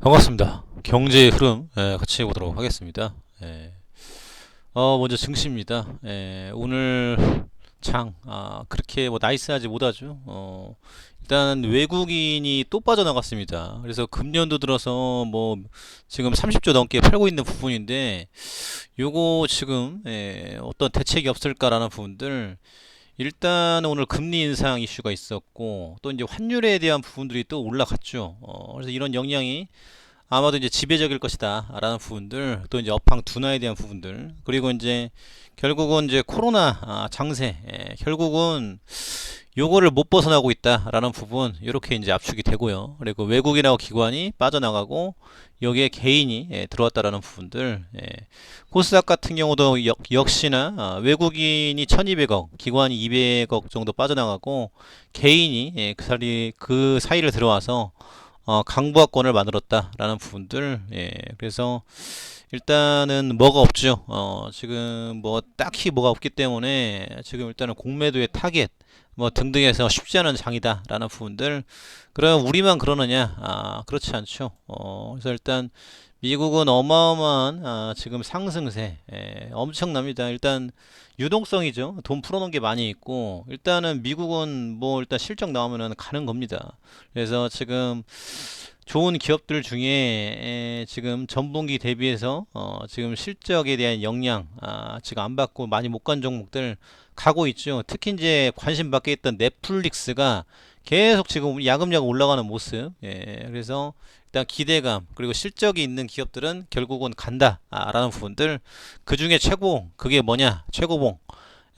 반갑습니다. 경제의 흐름 예, 같이 보도록 하겠습니다. 예. 어, 먼저 증시입니다. 예, 오늘 장 아, 그렇게 뭐 나이스하지 못하죠. 어, 일단 외국인이 또 빠져나갔습니다. 그래서 금년도 들어서 뭐 지금 30조 넘게 팔고 있는 부분인데 요거 지금 예, 어떤 대책이 없을까라는 부분들 일단 오늘 금리 인상 이슈가 있었고 또 이제 환율에 대한 부분들이 또 올라갔죠. 어, 그래서 이런 영향이 아마도 이제 지배적일 것이다라는 부분들 또 이제 업황 둔화에 대한 부분들 그리고 이제 결국은 이제 코로나 아, 장세 예, 결국은 요거를 못 벗어나고 있다라는 부분 이렇게 이제 압축이 되고요. 그리고 외국인하고 기관이 빠져나가고 여기에 개인이 예, 들어왔다라는 부분들 예. 코스닥 같은 경우도 역, 역시나 아, 외국인이 1200억 기관이 200억 정도 빠져나가고 개인이 예, 그 사이 그 사이를 들어와서 어, 강보합권을 만들었다라는 부분들 예, 그래서 일단은 뭐가 없죠. 어, 지금 뭐 딱히 뭐가 없기 때문에 지금 일단은 공매도의 타겟 뭐 등등해서 쉽지 않은 장이다라는 부분들. 그럼 우리만 그러느냐? 아, 그렇지 않죠. 어, 그래서 일단 미국은 어마어마한 아, 지금 상승세 예, 엄청납니다. 일단 유동성이죠. 돈 풀어놓은 게 많이 있고 일단은 미국은 뭐 일단 실적 나오면은 가는 겁니다. 그래서 지금 좋은 기업들 중에 에, 지금 전분기 대비해서 어, 지금 실적에 대한 영향 아, 지금 안 받고 많이 못 간 종목들 가고 있죠. 특히 이제 관심 받게 있던 넷플릭스가 계속 지금 야금야금 올라가는 모습. 예, 그래서 일단 기대감 그리고 실적이 있는 기업들은 결국은 간다라는 부분들. 그 중에 최고 그게 뭐냐? 최고봉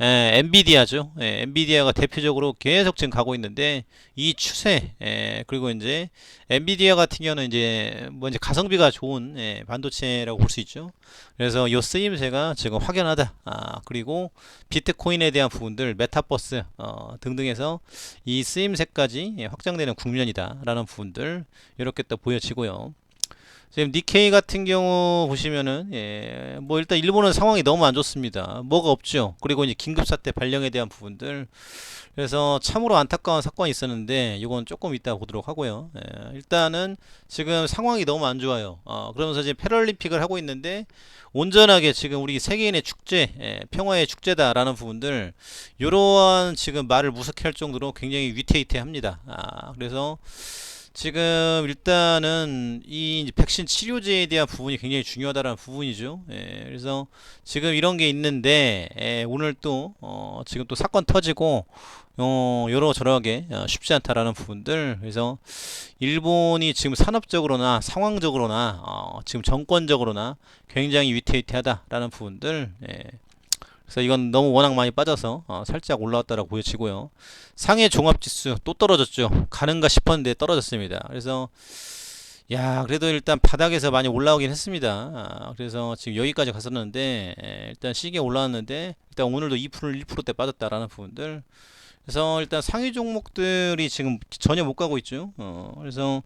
에, 엔비디아죠. 예, 엔비디아가 대표적으로 계속 지금 가고 있는데 이 추세 예, 그리고 이제 엔비디아 같은 경우는 이제 뭐 이제 가성비가 좋은 예, 반도체라고 볼 수 있죠. 그래서 요 쓰임새가 지금 확연하다. 아, 그리고 비트코인에 대한 부분들 메타버스 어, 등등해서 이 쓰임새까지 예, 확장되는 국면이다라는 부분들 이렇게 또 보여지고요. 지금 니케이 같은 경우 보시면은 예, 뭐 일단 일본은 상황이 너무 안 좋습니다. 뭐가 없죠. 그리고 이제 긴급 사태 발령에 대한 부분들 그래서 참으로 안타까운 사건이 있었는데 이건 조금 이따 보도록 하고요. 예, 일단은 지금 상황이 너무 안 좋아요. 어, 그러면서 지금 패럴림픽을 하고 있는데 온전하게 지금 우리 세계인의 축제, 예, 평화의 축제다라는 부분들 이러한 지금 말을 무섭게 할 정도로 굉장히 위태위태합니다. 아, 그래서 지금 일단은 이 백신 치료제에 대한 부분이 굉장히 중요하다는 부분이죠. 예, 그래서 지금 이런 게 있는데 예, 오늘 또 어, 지금 또 사건 터지고 어, 여러 저러하게 어, 쉽지 않다라는 부분들 그래서 일본이 지금 산업적으로나 상황적으로나 어, 지금 정권적으로나 굉장히 위태위태하다라는 부분들 예, 그래서 이건 너무 워낙 많이 빠져서 어, 살짝 올라왔다라고 보여지고요. 상해 종합지수 또 떨어졌죠. 가는가 싶었는데 떨어졌습니다. 그래서 야 그래도 일단 바닥에서 많이 올라오긴 했습니다. 아, 그래서 지금 여기까지 갔었는데 에, 일단 시계 올라왔는데 일단 오늘도 2% 1%대 빠졌다라는 부분들 그래서 일단 상위 종목들이 지금 전혀 못 가고 있죠. 어, 그래서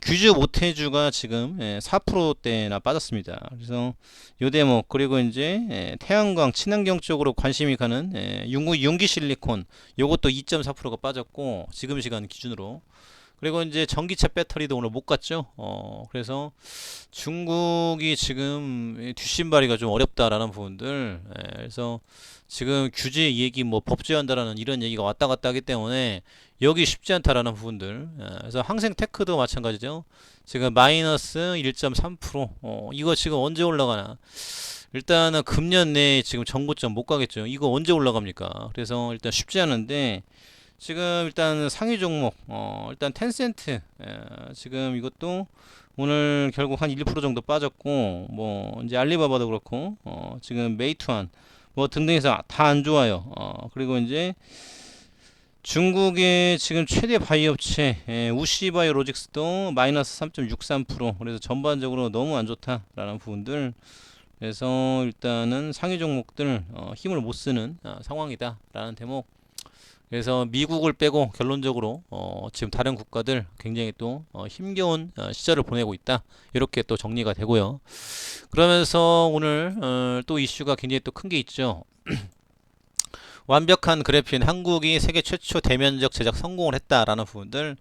규주 모태주가 지금 예, 4%대나 빠졌습니다. 그래서 요 대목 그리고 이제 예, 태양광 친환경 쪽으로 관심이 가는 예, 융기 실리콘 요것도 2.4%가 빠졌고 지금 시간 기준으로 그리고 이제 전기차 배터리도 오늘 못 갔죠. 어, 그래서 중국이 지금 뒷심발이가 좀 어렵다라는 부분들. 예, 그래서 지금 규제 얘기 뭐 법제한다라는 이런 얘기가 왔다 갔다 하기 때문에 여기 쉽지 않다라는 부분들. 예, 그래서 항생 테크도 마찬가지죠. 지금 마이너스 1.3%. 어, 이거 지금 언제 올라가나? 일단은 금년 내에 지금 정고점 못 가겠죠. 이거 언제 올라갑니까? 그래서 일단 쉽지 않은데 지금 일단 상위 종목 어 일단 텐센트 에, 지금 이것도 오늘 결국 한 1% 정도 빠졌고 뭐 이제 알리바바도 그렇고 어 지금 메이투안 뭐 등등해서 다 안 좋아요. 어 그리고 이제 중국의 지금 최대 바이오 업체 에, 우시바이오 로직스도 마이너스 3.63% 그래서 전반적으로 너무 안 좋다라는 부분들. 그래서 일단은 상위 종목들 어, 힘을 못 쓰는 어, 상황이다라는 대목 그래서 미국을 빼고 결론적으로 어, 지금 다른 국가들 굉장히 또 어, 힘겨운 어, 시절을 보내고 있다. 이렇게 또 정리가 되고요. 그러면서 오늘 어, 또 이슈가 굉장히 또 큰 게 있죠. 완벽한 그래픽 한국이 세계 최초 대면적 제작 성공을 했다라는 부분들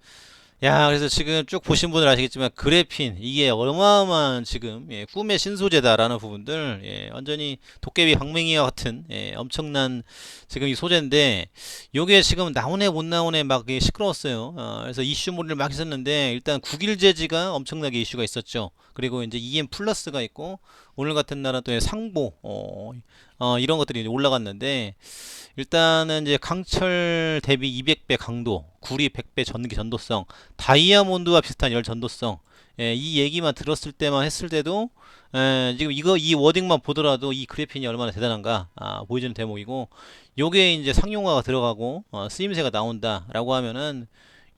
야, 그래서 지금 쭉 보신 분들 아시겠지만 그래핀 이게 어마어마한 지금 예, 꿈의 신소재다라는 부분들 예, 완전히 도깨비 황맹이와 같은 예, 엄청난 지금 이 소재인데 요게 지금 나오네 못 나오네 막 이게 시끄러웠어요. 어, 그래서 이슈몰이를 막 했었는데 일단 국일제지가 엄청나게 이슈가 있었죠. 그리고 이제 EM 플러스가 있고 오늘 같은 날은 또 상보 어, 어, 이런 것들이 올라갔는데 일단은 이제 강철 대비 200배 강도, 구리 100배 전기 전도성, 다이아몬드와 비슷한 열 전도성. 예, 이 얘기만 들었을 때만 했을 때도 예, 지금 이거 이 워딩만 보더라도 이 그래핀이 얼마나 대단한가 아, 보여주는 대목이고 요게 이제 상용화가 들어가고 어, 쓰임새가 나온다라고 하면은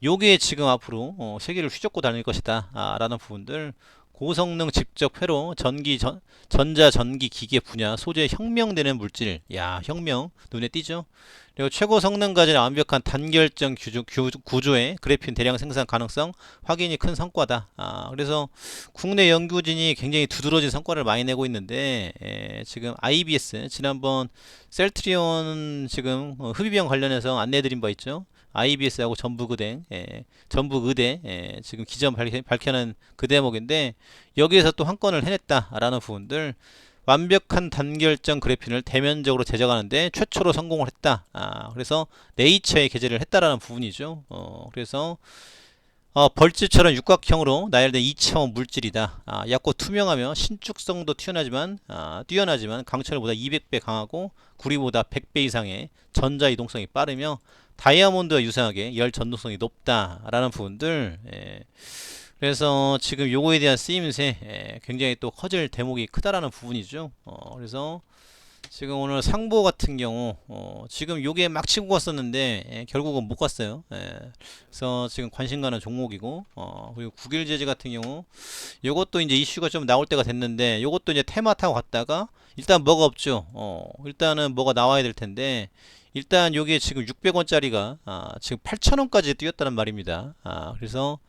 요게 지금 앞으로 어, 세계를 휘젓고 다닐 것이다 아, 라는 부분들 고성능 직접 회로 전기 전, 전자 전기 기계 분야 소재 혁명되는 물질. 야 혁명. 눈에 띄죠? 그리고 최고 성능 가진 완벽한 단결정 규조, 규, 구조의 그래핀 대량 생산 가능성 확인이 큰 성과다. 아, 그래서 국내 연구진이 굉장히 두드러진 성과를 많이 내고 있는데 에, 지금 IBS 지난번 셀트리온 지금 어, 흡입형 관련해서 안내드린 바 있죠 IBS하고 전북의대, 예, 전북의대 예, 지금 기점 밝혀, 밝혀 낸 그 대목인데 여기에서 또 한 건을 해냈다라는 부분들 완벽한 단결점 그래핀을 대면적으로 제작하는데 최초로 성공을 했다. 아, 그래서 네이처에 게재를 했다라는 부분이죠. 어, 그래서 어, 벌집처럼 육각형으로 나열된 이차원 물질이다. 아, 얇고 투명하며 신축성도 뛰어나지만 아, 뛰어나지만 강철보다 200배 강하고 구리보다 100배 이상의 전자 이동성이 빠르며 다이아몬드와 유사하게 열 전도성이 높다라는 부분들. 예. 그래서 지금 요거에 대한 쓰임새 예, 굉장히 또 커질 대목이 크다라는 부분이죠. 어, 그래서 지금 오늘 상보 같은 경우 어, 지금 요게 막 치고 갔었는데 예, 결국은 못 갔어요. 예, 그래서 지금 관심 가는 종목이고 어, 그리고 국일제지 같은 경우 요것도 이제 이슈가 좀 나올 때가 됐는데 요것도 이제 테마 타고 갔다가 일단 뭐가 없죠. 어, 일단은 뭐가 나와야 될 텐데 일단 요게 지금 600원짜리가 아, 지금 8,000원까지 뛰었다는 말입니다. 아, 그래서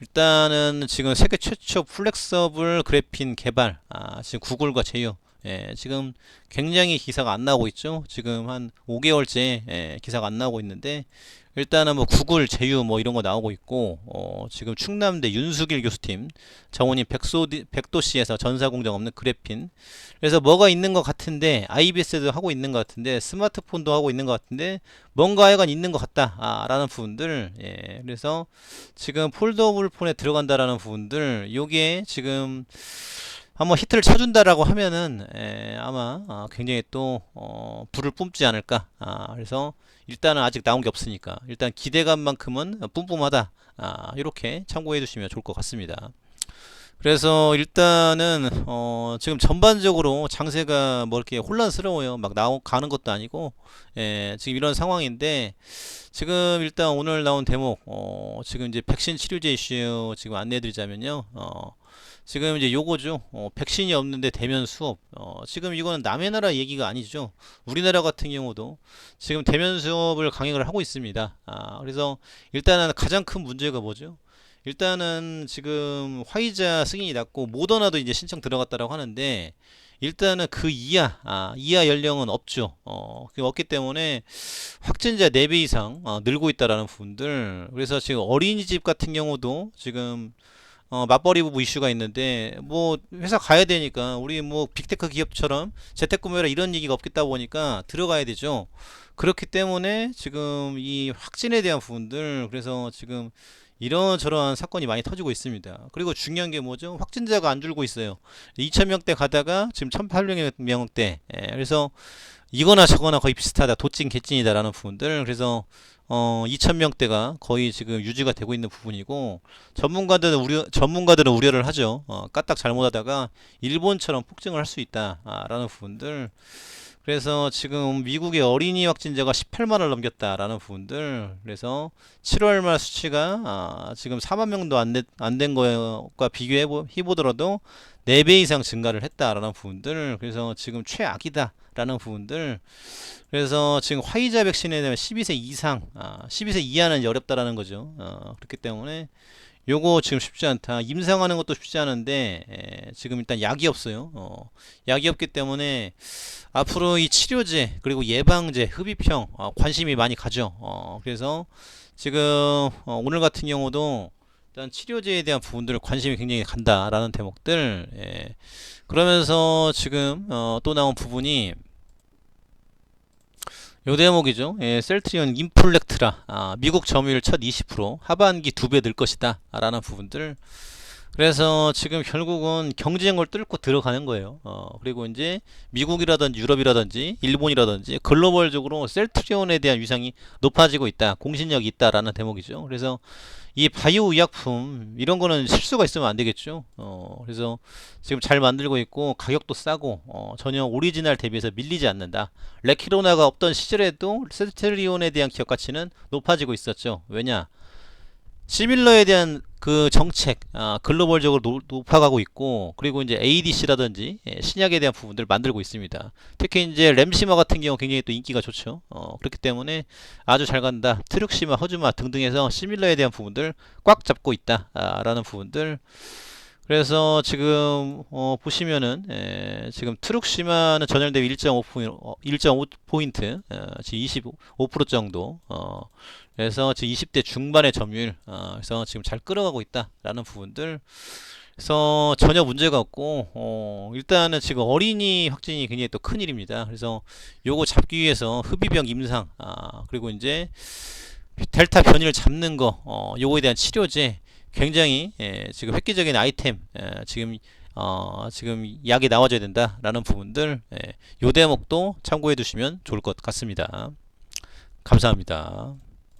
일단은 지금 세계 최초 플렉서블 그래핀 개발 아, 지금 구글과 제휴 예, 지금 굉장히 기사가 안 나오고 있죠. 지금 한 5개월째 예, 기사가 안 나오고 있는데 일단은 뭐 구글 제휴 뭐 이런 거 나오고 있고 어, 지금 충남대 윤수길 교수팀 정원님 백소 백도시에서 전사공정 없는 그래핀. 그래서 뭐가 있는 것 같은데 IBS도 하고 있는 것 같은데 스마트폰도 하고 있는 것 같은데 뭔가 하여간 있는 것 같다 아, 라는 부분들 예, 그래서 지금 폴더블 폰에 들어간다라는 부분들 요게 지금 한번 히트를 쳐준다라고 하면은 에, 아마 아, 굉장히 또 어, 불을 뿜지 않을까. 아, 그래서 일단은 아직 나온 게 없으니까 일단 기대감만큼은 뿜뿜하다. 아, 이렇게 참고해 주시면 좋을 것 같습니다. 그래서 일단은 어 지금 전반적으로 장세가 뭐 이렇게 혼란스러워요. 막 나오 가는 것도 아니고 예, 지금 이런 상황인데 지금 일단 오늘 나온 대목 어 지금 이제 백신 치료제 이슈 지금 안내해 드리자면요. 어 지금 이제 요거죠. 어, 백신이 없는데 대면 수업. 어, 지금 이거는 남의 나라 얘기가 아니죠. 우리나라 같은 경우도 지금 대면 수업을 강행을 하고 있습니다. 아, 그래서 일단은 가장 큰 문제가 뭐죠? 일단은 지금 화이자 승인이 났고 모더나도 이제 신청 들어갔다라고 하는데 일단은 그 이하 아, 이하 연령은 없죠. 어, 없기 때문에 확진자 4배 이상 어, 늘고 있다라는 부분들. 그래서 지금 어린이집 같은 경우도 지금 어, 맞벌이 부부 이슈가 있는데 뭐 회사 가야 되니까 우리 뭐 빅테크 기업처럼 재택근무라 이런 얘기가 없겠다 보니까 들어가야 되죠. 그렇기 때문에 지금 이 확진에 대한 부분들 그래서 지금 이런저런 사건이 많이 터지고 있습니다. 그리고 중요한 게 뭐죠? 확진자가 안 줄고 있어요. 2,000명대 가다가 지금 1,800명대. 예, 그래서 이거나 저거나 거의 비슷하다. 도찐 개찐이다라는 부분들. 그래서 어, 2,000명대가 거의 지금 유지가 되고 있는 부분이고 전문가들은 우려 전문가들은 우려를 하죠. 어, 까딱 잘못하다가 일본처럼 폭증을 할 수 있다라는 부분들. 그래서 지금 미국의 어린이 확진자가 18만을 넘겼다라는 부분들. 그래서 7월 말 수치가 아, 지금 4만 명도 안된 것과 비교해 보더라도 4배 이상 증가를 했다라는 부분들. 그래서 지금 최악이다라는 부분들. 그래서 지금 화이자 백신에 대한 12세 이상, 아, 12세 이하는 어렵다라는 거죠. 어, 그렇기 때문에 요거 지금 쉽지 않다. 임상하는 것도 쉽지 않은데 에, 지금 일단 약이 없어요. 어, 약이 없기 때문에 앞으로 이 치료제 그리고 예방제, 흡입형 어, 관심이 많이 가죠. 어, 그래서 지금 어, 오늘 같은 경우도 일단 치료제에 대한 부분들 관심이 굉장히 간다라는 대목들. 예. 그러면서 지금 어, 또 나온 부분이 요 대목이죠. 예, 셀트리온 인플렉트라 아, 미국 점유율 첫 20% 하반기 두 배 늘 것이다 라는 부분들 그래서 지금 결국은 경쟁을 뚫고 들어가는 거예요. 어, 그리고 이제 미국이라든지 유럽이라든지 일본이라든지 글로벌적으로 셀트리온에 대한 위상이 높아지고 있다. 공신력이 있다라는 대목이죠. 그래서 이 바이오 의약품 이런 거는 실수가 있으면 안 되겠죠. 어, 그래서 지금 잘 만들고 있고 가격도 싸고 어, 전혀 오리지널 대비해서 밀리지 않는다. 레키로나가 없던 시절에도 셀트리온에 대한 기업 가치는 높아지고 있었죠. 왜냐? 시밀러에 대한 그 정책 아, 글로벌적으로 노- 높아가고 있고 그리고 이제 ADC라든지 예, 신약에 대한 부분들을 만들고 있습니다. 특히 이제 램시마 같은 경우 굉장히 또 인기가 좋죠. 어, 그렇기 때문에 아주 잘 간다. 트룩시마, 허즈마 등등해서 시밀러에 대한 부분들 꽉 잡고 있다라는 부분들. 그래서 지금 어, 보시면은 에, 지금 트룩시마는 전일 대비 1.5포인트, 어, 1.5 포인트 어, 지금 25% 정도 어, 그래서 지금 20대 중반의 점유율 어, 그래서 지금 잘 끌어가고 있다라는 부분들 그래서 전혀 문제가 없고 어, 일단은 지금 어린이 확진이 굉장히 또 큰 일입니다. 그래서 요거 잡기 위해서 흡입형 임상 아, 그리고 이제 델타 변이를 잡는 거 어, 요거에 대한 치료제 굉장히 예, 지금 획기적인 아이템 예, 지금 어, 지금 약이 나와줘야 된다라는 부분들 예, 요 대목도 참고해 두시면 좋을 것 같습니다. 감사합니다.